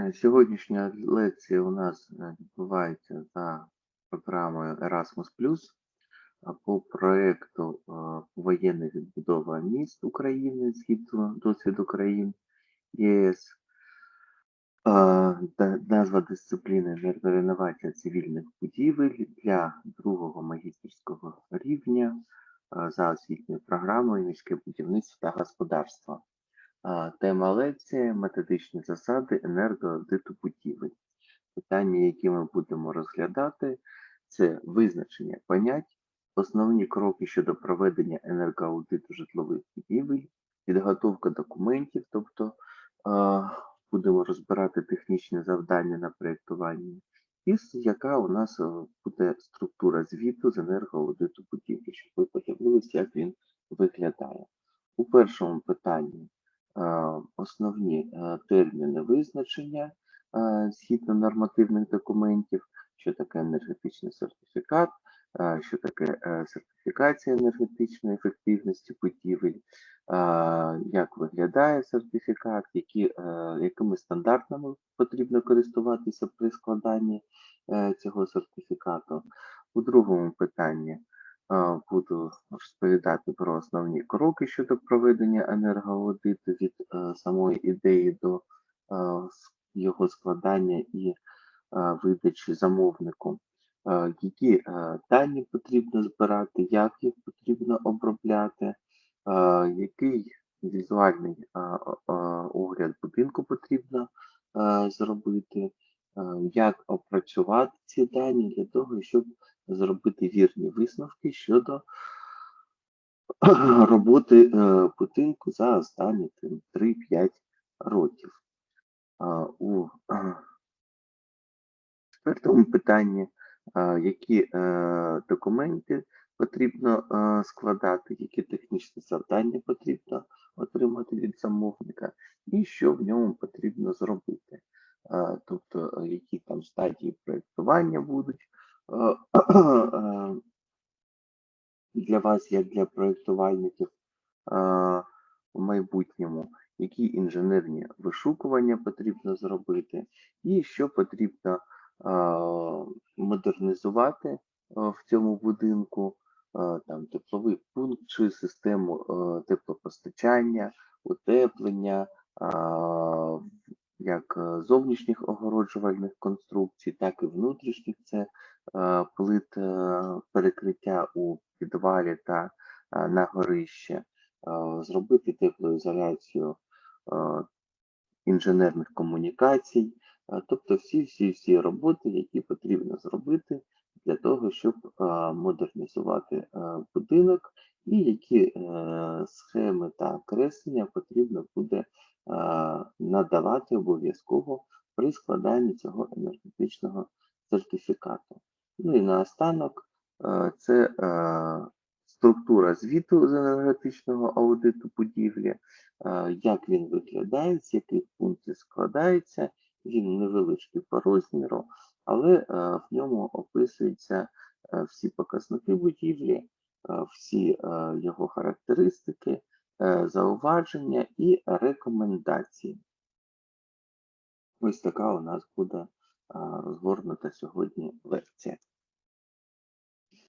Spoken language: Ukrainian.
Е, Сьогоднішня лекція у нас е, відбувається за програмою Erasmus+, по проєкту е, Воєнна відбудова міст України згідно досвіду країн ЄС. Назва дисципліни енергореновація цивільних будівель для другого магістерського рівня за освітньою програмою міське будівництво та господарство. Тема лекції методичні засади енергоаудиту будівель. Питання, які ми будемо розглядати, це визначення понять, основні кроки щодо проведення енергоаудиту житлових будівель, підготовка документів, тобто будемо розбирати технічні завдання на проєктування, і яка у нас е, буде структура звіту з енергоаудиту будівлі, щоб ви подивилися, як він виглядає. У першому питанні основні е, терміни визначення е, згідно нормативних документів, що таке енергетичний сертифікат, е, що таке сертифікація енергетичної ефективності будівель, як виглядає сертифікат, які, якими стандартами потрібно користуватися при складанні цього сертифікату. У другому питанні буду розповідати про основні кроки щодо проведення енергоаудиту від е, самої ідеї до е, його складання і е, видачі замовнику. Які дані потрібно збирати, як їх потрібно обробляти, який візуальний огляд будинку потрібно зробити, як опрацювати ці дані для того, щоб зробити вірні висновки щодо роботи е, будинку за останні 3-5 років. У четвертому питанні, які е, документи потрібно е, складати, які технічні завдання потрібно отримати від замовника, і що в ньому потрібно зробити. Тобто, які там стадії проєктування будуть. Е, для вас, як для проєктувальників е, в майбутньому, які інженерні вишукування потрібно зробити, і що потрібно е, модернізувати в цьому будинку, там тепловий пункт чи систему теплопостачання, утеплення, як е, зовнішніх огороджувальних конструкцій, так і внутрішніх. Це е, плит е, перекриття у підвалі та на горище, зробити теплоізоляцію інженерних комунікацій, тобто всі всі всі роботи, які потрібно зробити для того, щоб модернізувати будинок, і які схеми та креслення потрібно буде надавати обов'язково при складанні цього енергетичного сертифікату. Ну і наостанок це структура звіту з енергетичного аудиту будівлі, як він виглядає, з яких пунктів складається. Він невеличкий по розміру, але в ньому описуються всі показники будівлі, всі його характеристики, зауваження і рекомендації. Ось така у нас буде розгорнута сьогодні лекція.